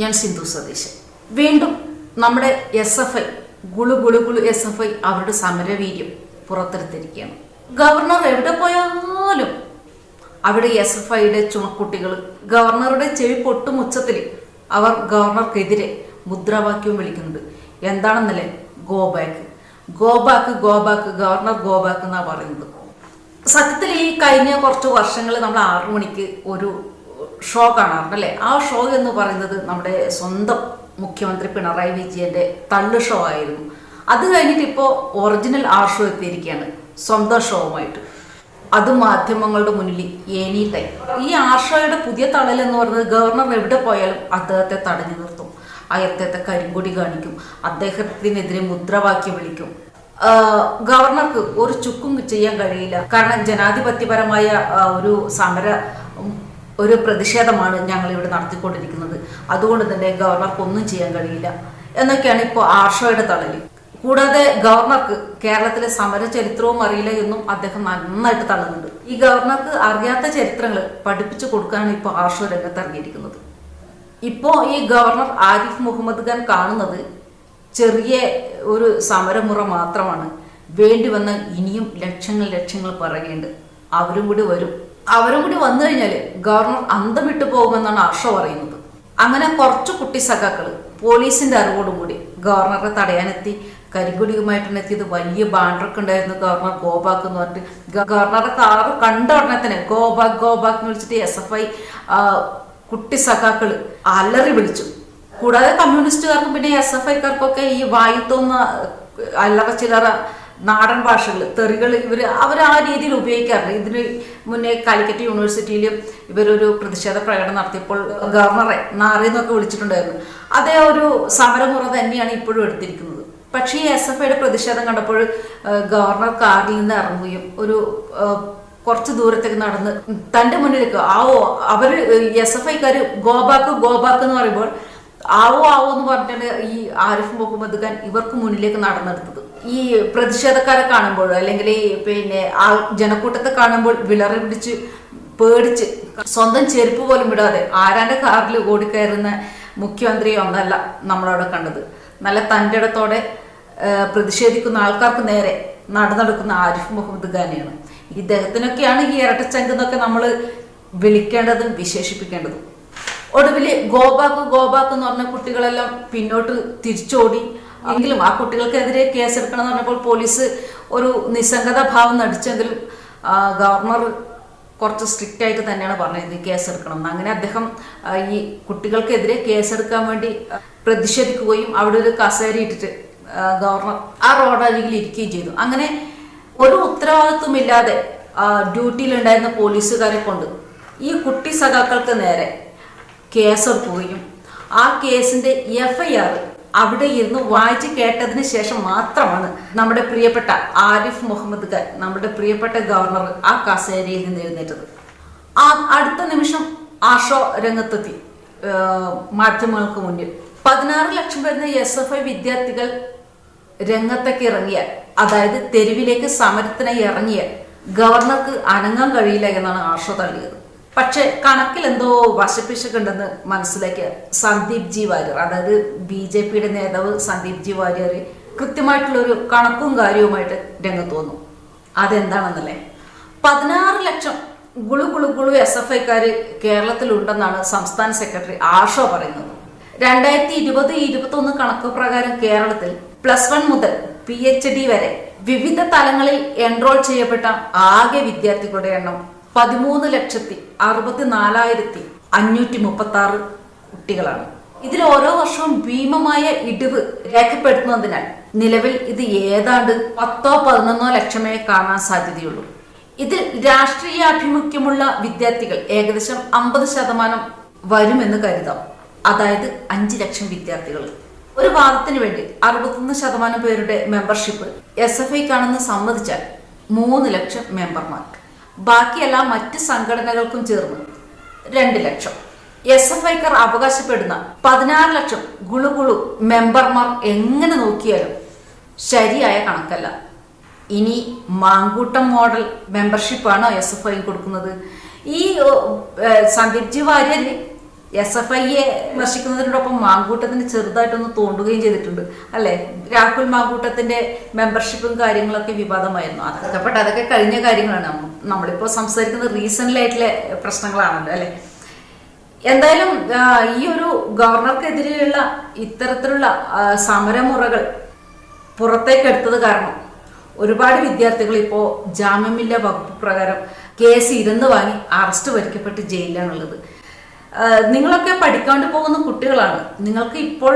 ഞാൻ സിന്ധു സതീശൻ വീണ്ടും നമ്മുടെ എസ് എഫ് ഐ ഗുളു ഗുളു ഗുളു എസ് എഫ് ഐ അവരുടെ സമരവീര്യം പുറത്തെടുത്തിരിക്കുകയാണ്. ഗവർണർ എവിടെ പോയാലും അവിടെ എസ് എഫ് ഐയുടെ ചുണക്കുട്ടികൾ ഗവർണറുടെ ചെവി പൊട്ടുമുച്ചത്തിൽ അവർ ഗവർണർക്കെതിരെ മുദ്രാവാക്യവും വിളിക്കുന്നുണ്ട്. എന്താണെന്നല്ലേ? Go back go back go back governor go back എന്നാണ് പറയുന്നത്. സത്യത്തിൽ ഈ കഴിഞ്ഞ കുറച്ച് വർഷങ്ങൾ നമ്മൾ ആറു മണിക്ക് ഒരു ഷോ അല്ലേ? ആ ഷോ എന്ന് പറയുന്നത് നമ്മുടെ സ്വന്തം മുഖ്യമന്ത്രി പിണറായി വിജയന്റെ തള്ളു ഷോ ആയിരുന്നു. അത് കഴിഞ്ഞിട്ട് ഇപ്പോൾ ഒറിജിനൽ ആ ഷോ എത്തിയിരിക്കുകയാണ്. സ്വന്തം ഷോവുമായിട്ട് അത് മാധ്യമങ്ങളുടെ മുന്നിൽ എനി ടൈം ഈ ആർഷോയുടെ പുതിയ തളൽ എന്ന് പറയുന്നത് ഗവർണർ എവിടെ പോയാലും അദ്ദേഹത്തെ തടഞ്ഞു നിർത്തും. അദ്ദേഹത്തെ കരിങ്കൊടി കാണിക്കും. അദ്ദേഹത്തിനെതിരെ മുദ്രാവാക്യം വിളിക്കും. ഗവർണർക്ക് ഒരു ചുക്കും ചെയ്യാൻ കഴിയില്ല. കാരണം ജനാധിപത്യപരമായ ഒരു സമര ഒരു പ്രതിഷേധമാണ് ഞങ്ങൾ ഇവിടെ നടത്തിക്കൊണ്ടിരിക്കുന്നത്. അതുകൊണ്ട് തന്നെ ഗവർണർക്ക് ഒന്നും ചെയ്യാൻ കഴിയില്ല. എന്നൊക്കെയാണ് ഇപ്പോൾ ആർഷോയുടെ തള്ളൽ. കൂടാതെ ഗവർണർക്ക് കേരളത്തിലെ സമര ചരിത്രവും അറിയില്ല എന്നും അദ്ദേഹം നന്നായിട്ട് തള്ളുന്നുണ്ട്. ഈ ഗവർണർക്ക് അറിയാത്ത ചരിത്രങ്ങൾ പഠിപ്പിച്ചു കൊടുക്കാനാണ് ഇപ്പോൾ ആർഷോ രംഗത്ത് ഇറങ്ങിയിരിക്കുന്നത്. ഇപ്പോൾ ഈ ഗവർണർ ആരിഫ് മുഹമ്മദ് ഖാൻ കാണുന്നത് ചെറിയ ഒരു സമരമുറ മാത്രമാണ്. വേണ്ടി വന്ന ഇനിയും ലക്ഷങ്ങൾ ലക്ഷങ്ങൾ പറയേണ്ടത് അവരും കൂടി വരും. അവരും കൂടി വന്നു കഴിഞ്ഞാൽ ഗവർണർ അന്തം വിട്ടു പോകുമെന്നാണ് ആർഷ പറയുന്നത്. അങ്ങനെ കുറച്ച് കുട്ടി സഖാക്കൾ പോലീസിന്റെ അറിവോടുകൂടി ഗവർണറെ തടയാനെത്തി. കരിങ്കൊടിയുമായിട്ടാണ് എത്തിയത്. വലിയ ബാൻഡറൊക്കെ ഉണ്ടായിരുന്നു ഗവർണർ ഗോബാക്ക് എന്ന് പറഞ്ഞിട്ട്. ഗവർണറെ കാറ് കണ്ട ഉടനെ തന്നെ ഗോബാക്ക് ഗോബാക്ക് എന്ന് വിളിച്ചിട്ട് എസ് എഫ് ഐ കുട്ടി സഖാക്കൾ അലറി വിളിച്ചു. കൂടാതെ കമ്മ്യൂണിസ്റ്റുകാർക്കും പിന്നെ എസ് എഫ് ഐക്കാർക്കൊക്കെ ഈ വായിത്തോന്ന തോന്നുന്ന അല്ലറ ചില്ലറ നാടൻ ഭാഷകൾ തെറികൾ ഇവർ അവർ ആ രീതിയിൽ ഉപയോഗിക്കാറുണ്ട് ഇതിന് മുന്നേ കാലിക്കറ്റ് യൂണിവേഴ്സിറ്റിയിൽ ഇവരൊരു പ്രതിഷേധ പ്രകടനം നടത്തിയപ്പോൾ ഗവർണറെ നാറി എന്നൊക്കെ വിളിച്ചിട്ടുണ്ടായിരുന്നു. അതേ ഒരു സമരമുറ തന്നെയാണ് ഇപ്പോഴും എടുത്തിരിക്കുന്നത്. പക്ഷേ ഈ എസ് എഫ് ഐയുടെ പ്രതിഷേധം കണ്ടപ്പോൾ ഗവർണർ കാറിൽ നിന്ന് ഇറങ്ങുകയും ഒരു കുറച്ച് ദൂരത്തേക്ക് നടന്ന് തന്റെ മുന്നിലേക്ക് ആവോ അവർ എസ് എഫ് ഐക്കാർ ഗോബാക്ക് ഗോബാക്ക് എന്ന് പറയുമ്പോൾ ആവോ ആവോ എന്ന് പറഞ്ഞിട്ടാണ് ഈ ആരിഫ് മുഹമ്മദ് ഖാൻ ഇവർക്ക് മുന്നിലേക്ക് നടന്നെടുത്തത്. ഈ പ്രതിഷേധക്കാരെ കാണുമ്പോൾ അല്ലെങ്കിൽ പിന്നെ ആ ജനക്കൂട്ടത്തെ കാണുമ്പോൾ വിളറി പിടിച്ച് പേടിച്ച് സ്വന്തം ചെരുപ്പ് പോലും വിടാതെ ആരാന്റെ കാറിൽ ഓടിക്കയറുന്ന മുഖ്യമന്ത്രി ഒന്നല്ല നമ്മളവിടെ കണ്ടത്. നല്ല തന്റെ ഇടത്തോടെ പ്രതിഷേധിക്കുന്ന ആൾക്കാർക്ക് നേരെ നടന്നെടുക്കുന്ന ആരിഫ് മുഹമ്മദ് ഖാനെയാണ്. ഇദ്ദേഹത്തിനൊക്കെയാണ് ഈ ഇരട്ടച്ചങ്ക് എന്നൊക്കെ നമ്മൾ വിളിക്കേണ്ടതും വിശേഷിപ്പിക്കേണ്ടതും. ഒടുവിൽ ഗോബാക്ക് ഗോബാക്ക് എന്ന് പറഞ്ഞ കുട്ടികളെല്ലാം പിന്നോട്ട് തിരിച്ചോടി. എങ്കിലും ആ കുട്ടികൾക്കെതിരെ കേസെടുക്കണം എന്ന് പറഞ്ഞപ്പോൾ പോലീസ് ഒരു നിസ്സംഗത ഭാവം നടിച്ചെങ്കിലും ഗവർണർ കുറച്ച് സ്ട്രിക്റ്റ് ആയിട്ട് തന്നെയാണ് പറഞ്ഞത് കേസെടുക്കണം. എന്ന്. അങ്ങനെ അദ്ദേഹം ഈ കുട്ടികൾക്കെതിരെ കേസെടുക്കാൻ വേണ്ടി പ്രതിഷേധിക്കുകയും അവിടെ ഒരു കസേര ഇട്ടിട്ട് ഗവർണർ ആ റോഡരികിൽ ഇരിക്കുകയും ചെയ്തു. അങ്ങനെ ഒരു ഉത്തരവാദിത്വമില്ലാതെ ഡ്യൂട്ടിയിലുണ്ടായിരുന്ന പോലീസുകാരെ കൊണ്ട് ഈ കുട്ടി സഖാക്കൾക്ക് നേരെ കേസെടുക്കുകയും ആ കേസിന്റെ എഫ് ഐ ആർ അവിടെ ഇരുന്ന് വായിച്ച് കേട്ടതിന് ശേഷം മാത്രമാണ് നമ്മുടെ പ്രിയപ്പെട്ട ആരിഫ് മുഹമ്മദ് ഖാൻ നമ്മുടെ പ്രിയപ്പെട്ട ഗവർണർ ആ കസേരയിൽ നിന്ന് എഴുന്നേറ്റത്. ആ അടുത്ത നിമിഷം ആഷോ രംഗത്തെത്തി മാധ്യമങ്ങൾക്ക് മുന്നിൽ. പതിനാറ് ലക്ഷം വരുന്ന എസ് എഫ് ഐ വിദ്യാർത്ഥികൾ രംഗത്തേക്ക് ഇറങ്ങിയ അതായത് തെരുവിലേക്ക് സമരത്തിനായി ഇറങ്ങിയ ഗവർണർക്ക് അനങ്ങാൻ കഴിയില്ല എന്നാണ് ആഷോ തള്ളിയത്. പക്ഷെ കണക്കിൽ എന്തോ വശപ്പിശക്കുണ്ടെന്ന് മനസ്സിലാക്കിയ സന്ദീപ് ജി വാര്യർ അതായത് ബി ജെ പിയുടെ നേതാവ് സന്ദീപ് ജി വാര്യർ കൃത്യമായിട്ടുള്ള ഒരു കണക്കും കാര്യവുമായിട്ട് രംഗത്ത് വന്നു അതെന്താണെന്നല്ലേ? പതിനാറ് ലക്ഷം ഗുളു ഗുളു ഗുളു എസ് എഫ് ഐക്കാർ കേരളത്തിലുണ്ടെന്നാണ് സംസ്ഥാന സെക്രട്ടറി ആഷോ പറയുന്നത്. രണ്ടായിരത്തി ഇരുപത് ഇരുപത്തി ഒന്ന് കണക്ക് പ്രകാരം കേരളത്തിൽ പ്ലസ് വൺ മുതൽ പി എച്ച് ഡി വരെ വിവിധ തലങ്ങളിൽ എൻറോൾ ചെയ്യപ്പെട്ട ആകെ വിദ്യാർത്ഥികളുടെ എണ്ണം പതിമൂന്ന് ലക്ഷത്തി അറുപത്തി നാലായിരത്തി അഞ്ഞൂറ്റി മുപ്പത്തി ആറ് കുട്ടികളാണ്. ഇതിൽ ഓരോ വർഷവും ഭീമമായ ഇടിവ് രേഖപ്പെടുത്തുന്നതിനാൽ നിലവിൽ ഇത് ഏതാണ്ട് പത്തോ പതിനൊന്നോ ലക്ഷമേ കാണാൻ സാധ്യതയുള്ളൂ. ഇതിൽ രാഷ്ട്രീയാഭിമുഖ്യമുള്ള വിദ്യാർത്ഥികൾ ഏകദേശം അമ്പത് ശതമാനം വരുമെന്ന് കരുതാം. അതായത് അഞ്ച് ലക്ഷം വിദ്യാർത്ഥികൾ. ഒരു വാദത്തിന് വേണ്ടി അറുപത്തൊന്ന് ശതമാനം പേരുടെ മെമ്പർഷിപ്പ് എസ് എഫ് ഐക്കാണെന്ന് സമ്മതിച്ചാൽ മൂന്ന് ലക്ഷം മെമ്പർമാർ. ബാക്കിയെല്ലാം മറ്റ് സംഘടനകൾക്കും ചേർന്ന്. രണ്ട് ലക്ഷം. എസ് എഫ് ഐക്കാർ അവകാശപ്പെടുന്ന പതിനാറ് ലക്ഷം ഗുളുഗുളു മെമ്പർമാർ എങ്ങനെ നോക്കിയാലും ശരിയായ കണക്കല്ല. ഇനി മാങ്കൂട്ടം മോഡൽ മെമ്പർഷിപ്പാണോ എസ് എഫ് ഐ കൊടുക്കുന്നത്? ഈ സന്ദീപ് ജി വാര്യർ എസ് എഫ് ഐയെ വിമർശിക്കുന്നതിനോടൊപ്പം മാങ്കൂട്ടത്തിന് ചെറുതായിട്ടൊന്ന് തോണ്ടുകയും ചെയ്തിട്ടുണ്ട് അല്ലെ? രാഹുൽ മാങ്കൂട്ടത്തിന്റെ മെമ്പർഷിപ്പും കാര്യങ്ങളൊക്കെ വിവാദമായിരുന്നു. അതൊക്കെ പെട്ട് അതൊക്കെ കഴിഞ്ഞ കാര്യങ്ങളാണ്. നമ്മ- നമ്മളിപ്പോ സംസാരിക്കുന്നത് റീസെന്റ് ആയിട്ടുള്ള പ്രശ്നങ്ങളാണല്ലോ അല്ലെ? എന്തായാലും ഈ ഒരു ഗവർണർക്കെതിരെയുള്ള ഇത്തരത്തിലുള്ള സമരമുറകൾ പുറത്തേക്ക് എടുത്തത് കാരണം ഒരുപാട് വിദ്യാർത്ഥികൾ ഇപ്പോ ജാമ്യമില്ല വകുപ്പ് പ്രകാരം കേസ് ഇരുന്ന് വാങ്ങി അറസ്റ്റ് വരിക്കപ്പെട്ട് ജയിലിലാണുള്ളത്. നിങ്ങളൊക്കെ പഠിക്കാണ്ട് പോകുന്ന കുട്ടികളാണ്. നിങ്ങൾക്ക് ഇപ്പോൾ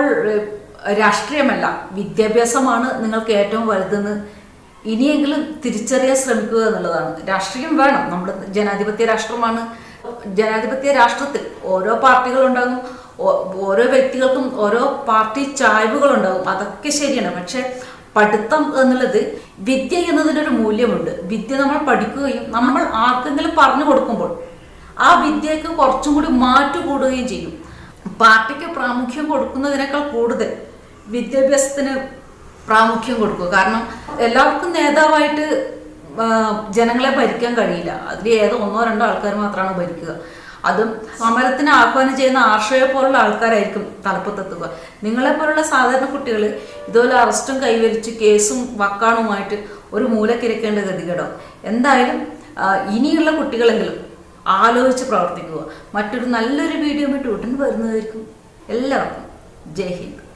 രാഷ്ട്രീയമല്ല വിദ്യാഭ്യാസമാണ് നിങ്ങൾക്ക് ഏറ്റവും വലുതെന്ന് ഇനിയെങ്കിലും തിരിച്ചറിയാൻ ശ്രമിക്കുക എന്നുള്ളതാണ്. രാഷ്ട്രീയം വേണം. നമ്മൾ ജനാധിപത്യ രാഷ്ട്രമാണ്. ജനാധിപത്യ രാഷ്ട്രത്തിൽ ഓരോ പാർട്ടികളുണ്ടാകും ഓരോ വ്യക്തികൾക്കും ഓരോ പാർട്ടി ചായ്വുകളുണ്ടാകും അതൊക്കെ ശരിയാണ്. പക്ഷെ പഠിത്തം എന്നുള്ളത് വിദ്യ എന്നതിനൊരു മൂല്യമുണ്ട്. വിദ്യ നമ്മൾ പഠിക്കുകയും നമ്മൾ ആർക്കെങ്കിലും പറഞ്ഞു കൊടുക്കുമ്പോൾ ആ വിദ്യക്ക് കുറച്ചും കൂടി മാറ്റു കൂടുകയും ചെയ്യും. പാർട്ടിക്ക് പ്രാമുഖ്യം കൊടുക്കുന്നതിനേക്കാൾ കൂടുതൽ വിദ്യാഭ്യാസത്തിന് പ്രാമുഖ്യം കൊടുക്കുക. കാരണം എല്ലാവർക്കും നേതാവായിട്ട് ജനങ്ങളെ ഭരിക്കാൻ കഴിയില്ല. അതിൽ ഏതോ ഒന്നോ രണ്ടോ ആൾക്കാർ മാത്രമാണ് ഭരിക്കുക. അതും സമരത്തിന് ആഹ്വാനം ചെയ്യുന്ന ആർഷയെ പോലുള്ള ആൾക്കാരായിരിക്കും തലപ്പത്തെത്തുക. നിങ്ങളെ പോലുള്ള സാധാരണ കുട്ടികൾ ഇതുപോലെ അറസ്റ്റും കൈവരിച്ച് കേസും വക്കാണുമായിട്ട് ഒരു മൂലക്കിരക്കേണ്ട ഗതികേടോ? എന്തായാലും ഇനിയുള്ള കുട്ടികളെങ്കിലും ആലോചിച്ച് പ്രവർത്തിക്കുക. മറ്റൊരു നല്ലൊരു വീഡിയോ ഉടൻ വരുന്നതായിരിക്കും എല്ലാവർക്കും. ജയ് ഹിന്ദ്.